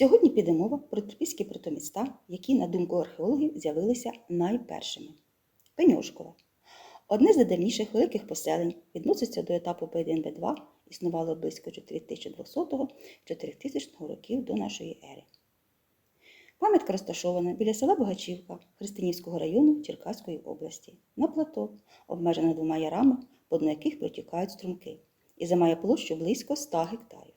Сьогодні піде мова про трипільські протоміста, які, на думку археологів, з'явилися найпершими. Пеньошкова. Одне з найдавніших великих поселень відноситься до етапу Б1-Б2, існувало близько 4200-4000 років до нашої ери. Пам'ятка розташована біля села Богачівка Христинівського району Черкаської області на плато, обмежена двома ярами, по дну яких протікають струмки, і займає площу близько 100 гектарів.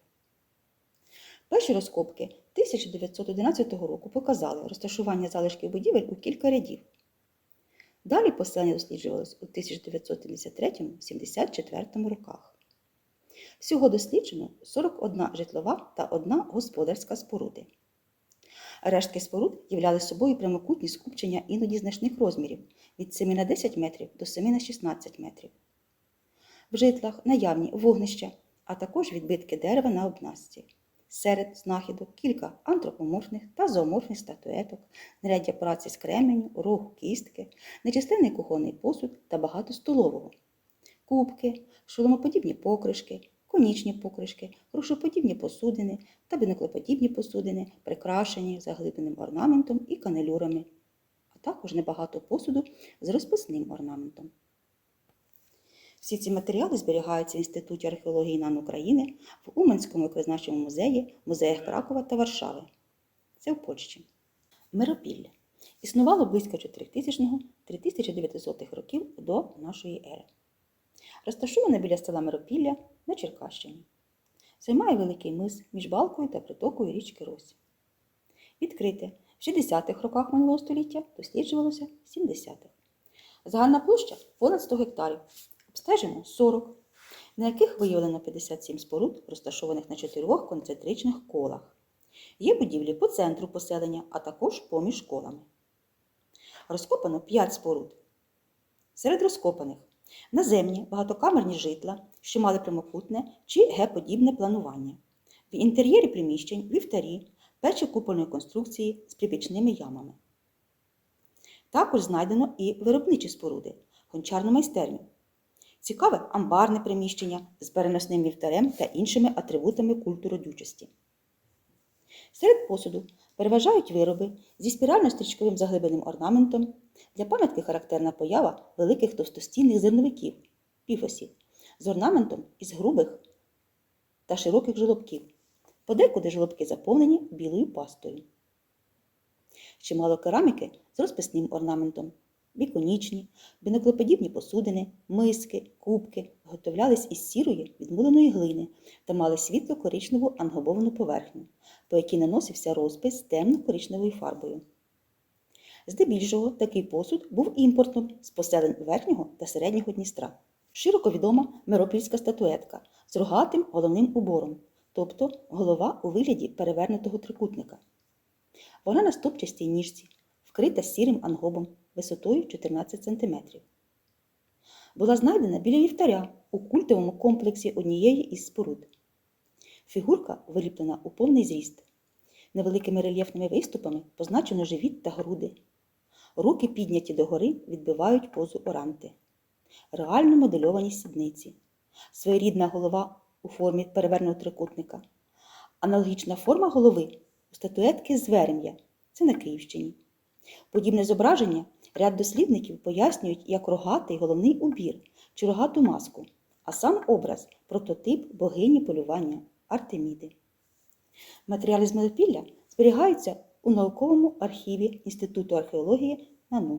Перші розкопки 1911 року показали розташування залишків будівель у кілька рядів. Далі поселення досліджувалось у 1973-74 роках. Всього досліджено 41 житлова та одна господарська споруди. Рештки споруд являли собою прямокутні скупчення іноді значних розмірів від 7 на 10 метрів до 7 на 16 метрів. В житлах наявні вогнища, а також відбитки дерева на обнасті. Серед знахідок кілька антропоморфних та зооморфних статуеток, знаряддя праці з кременю, рогу, кістки, нечисленний кухонний посуд та багато столового, кубки, шоломоподібні покришки, конічні покришки, грушоподібні посудини та біноклоподібні посудини, прикрашені заглибленим орнаментом і канелюрами, а також небагато посуду з розписним орнаментом. Всі ці матеріали зберігаються в Інституті археології НАН України, в Уманському краєзнавчому музеї, музеях Кракова та Варшави. Це в Польщі. Миропілля існувало близько 4000-3900 років до нашої ери. Розташоване біля села Миропілля на Черкащині. Займає великий мис між балкою та притокою річки Рось. Відкрите в 60-х роках минулого століття досліджувалося в 70-х. Загальна площа понад 100 гектарів. Обстежено 40, на яких виявлено 57 споруд, розташованих на чотирьох концентричних колах. Є будівлі по центру поселення, а також поміж колами. Розкопано 5 споруд. Серед розкопаних наземні багатокамерні житла, що мали прямокутне чи Г-подібне планування. В інтер'єрі приміщень вівтарі, печі купольної конструкції з прибічними ямами. Також знайдено і виробничі споруди, гончарну майстерню. Цікаве амбарне приміщення з переносним вівтарем та іншими атрибутами культуродючості. Серед посуду переважають вироби зі спірально-стрічковим заглибленим орнаментом. Для пам'ятки характерна поява великих товстостінних зерновиків піфосів з орнаментом із грубих та широких жолобків. Подекуди жолобки заповнені білою пастою. Чимало кераміки з розписним орнаментом. Віконічні, біноклоподібні посудини, миски, кубки виготовлялись із сірої відмуленої глини та мали світло-коричневу ангобовану поверхню, по якій наносився розпис темно-коричневою фарбою. Здебільшого такий посуд був імпортним з поселень Верхнього та Середнього Дністра. Широко відома Миропільська статуетка з рогатим головним убором, тобто голова у вигляді перевернутого трикутника. Вона на стопчастій ніжці, вкрита сірим ангобом висотою 14 см. Була знайдена біля вівтаря у культовому комплексі однієї із споруд. Фігурка виліплена у повний зріст. Невеликими рельєфними виступами позначено живіт та груди. Руки підняті догори відбивають позу оранти. Реально модельовані сідниці. Своєрідна голова у формі перевернутого трикутника. Аналогічна форма голови у статуетки з Верем'я. Це на Київщині. Подібне зображення ряд дослідників пояснюють як рогатий головний убір чи рогату маску, а сам образ прототип богині полювання Артеміди. Матеріали з Мелопілля зберігаються у науковому архіві Інституту археології НАНУ.